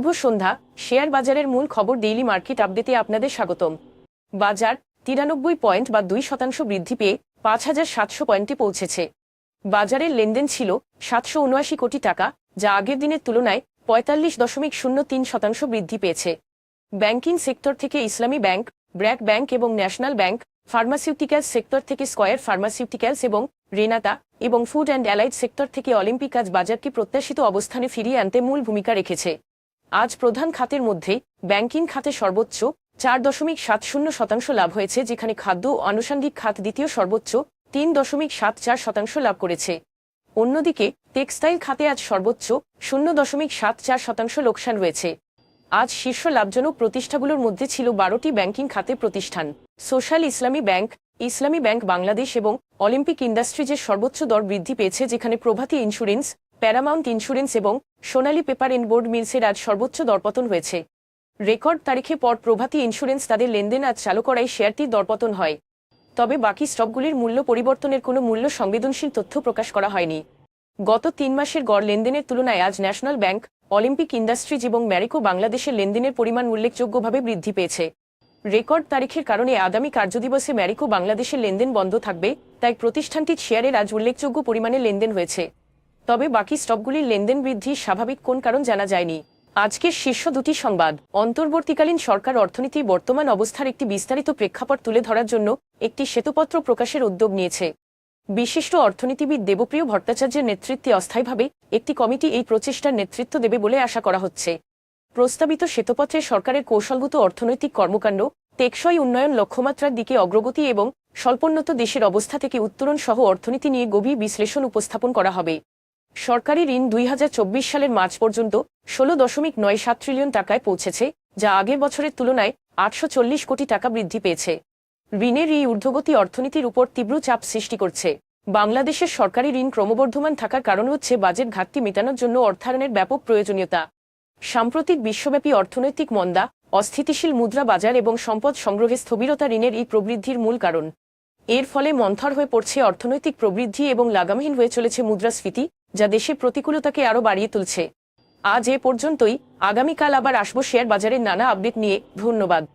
শুভ সন্ধ্যা। Share বাজারের মূল খবর ডেইলি মার্কেট আপডেটে আপনাদের স্বাগতম। বাজার তিরানব্বই পয়েন্ট বা দুই শতাংশ বৃদ্ধি পেয়ে পাঁচ হাজার সাতশো পয়েন্টে পৌঁছেছে। বাজারের লেনদেন ছিল সাতশো উনআশি কোটি টাকা, যা আগের দিনের তুলনায় পঁয়তাল্লিশ দশমিক শূন্য তিন শতাংশ বৃদ্ধি পেয়েছে। ব্যাংকিং সেক্টর থেকে ইসলামী ব্যাংক, ব্র্যাক ব্যাংক এবং ন্যাশনাল ব্যাংক, ফার্মাসিউটিক্যালস সেক্টর থেকে স্কয়ার ফার্মাসিউটিক্যালস এবং রেনাতা এবং ফুড অ্যান্ড অ্যালাইড সেক্টর থেকে অলিম্পিক আজ বাজারকে প্রত্যাশিত অবস্থানে ফিরিয়ে আনতে মূল ভূমিকা রেখেছে। আজ প্রধান খাতের মধ্যে ব্যাংকিং খাতে সর্বোচ্চ চার দশমিক সাত শূন্য শতাংশ লাভ হয়েছে, যেখানে খাদ্য ও আনুষঙ্গিক খাত দ্বিতীয় সর্বোচ্চ তিন দশমিক সাত চার শতাংশ লাভ করেছে। অন্যদিকে টেক্সটাইল খাতে আজ সর্বোচ্চ শূন্য দশমিক সাত চার শতাংশ লোকসান রয়েছে। আজ শীর্ষ লাভজনক প্রতিষ্ঠাগুলোর মধ্যে ছিল বারোটি ব্যাংকিং খাতে প্রতিষ্ঠান। সোশ্যাল ইসলামী ব্যাংক ইসলামী ব্যাংক বাংলাদেশ এবং অলিম্পিক ইন্ডাস্ট্রিজের সর্বোচ্চ দর বৃদ্ধি পেয়েছে, যেখানে প্রভাতী ইন্স্যুরেন্স প্যারামাউন্ট ইন্স্যুরেন্স এবং সোনালী পেপার এন্ড বোর্ড মিলসের আজ সর্বোচ্চ দরপতন হয়েছে। রেকর্ড তারিখে পর প্রভাতী ইন্স্যুরেন্স তাদের লেনদেন আজ চালু করায় শেয়ারটির দরপতন হয়। তবে বাকি স্টকগুলির মূল্য পরিবর্তনের কোনো মূল্য সংবেদনশীল তথ্য প্রকাশ করা হয়নি। গত তিন মাসের গড় লেনদেনের তুলনায় আজ ন্যাশনাল ব্যাংক, অলিম্পিক ইন্ডাস্ট্রিজ এবং ম্যারিকো বাংলাদেশের লেনদেনের পরিমাণ উল্লেখযোগ্যভাবে বৃদ্ধি পেয়েছে। রেকর্ড তারিখের কারণে আগামী কার্যদিবসে ম্যারিকো বাংলাদেশের লেনদেন বন্ধ থাকবে, তাই প্রতিষ্ঠানটির শেয়ারের আজ উল্লেখযোগ্য পরিমাণে লেনদেন হয়েছে। তবে বাকি স্টকগুলির লেনদেন বৃদ্ধির স্বাভাবিক কোন কারণ জানা যায়নি। আজকের শীর্ষ দুটি সংবাদ। অন্তর্বর্তীকালীন সরকার অর্থনীতির বর্তমান অবস্থার একটি বিস্তারিত প্রেক্ষাপট তুলে ধরার জন্য একটি শ্বেতপত্র প্রকাশের উদ্যোগ নিয়েছে। বিশিষ্ট অর্থনীতিবিদ দেবপ্রিয় ভট্টাচার্যের নেতৃত্বে অস্থায়ীভাবে একটি কমিটি এই প্রচেষ্টার নেতৃত্ব দেবে বলে আশা করা হচ্ছে। প্রস্তাবিত শ্বেতপত্রে সরকারের কৌশলগত অর্থনৈতিক কর্মকাণ্ড, টেকসই উন্নয়ন লক্ষ্যমাত্রার দিকে অগ্রগতি এবং স্বল্পোন্নত দেশের অবস্থা থেকে উত্তরণ সহ অর্থনীতি নিয়ে গভীর বিশ্লেষণ উপস্থাপন করা হবে। সরকারি ঋণ দুই হাজার চব্বিশ সালের মার্চ পর্যন্ত ষোলো দশমিক নয় সাত ট্রিলিয়ন টাকায় পৌঁছেছে, যা আগের বছরের তুলনায় আটশো চল্লিশ কোটি টাকা বৃদ্ধি পেয়েছে। ঋণের এই ঊর্ধ্বগতি অর্থনীতির উপর তীব্র চাপ সৃষ্টি করছে। বাংলাদেশের সরকারি ঋণ ক্রমবর্ধমান থাকার কারণ হচ্ছে বাজেট ঘাটতি মেটানোর জন্য অর্থায়নের ব্যাপক প্রয়োজনীয়তা। সাম্প্রতিক বিশ্বব্যাপী অর্থনৈতিক মন্দা, অস্থিতিশীল মুদ্রা বাজার এবং সম্পদ সংগ্রহে স্থবিরতা ঋণের এই প্রবৃদ্ধির মূল কারণ। এর ফলে মন্থর হয়ে পড়ছে অর্থনৈতিক প্রবৃদ্ধি এবং লাগামহীন হয়ে চলেছে মুদ্রাস্ফীতি যা দেশের প্রতিকূলতাকে আরও বাড়িয়ে তুলছে। আজ এ পর্যন্তই। আগামীকাল আবার আসব শেয়ার বাজারের নানা আপডেট নিয়ে। ধন্যবাদ।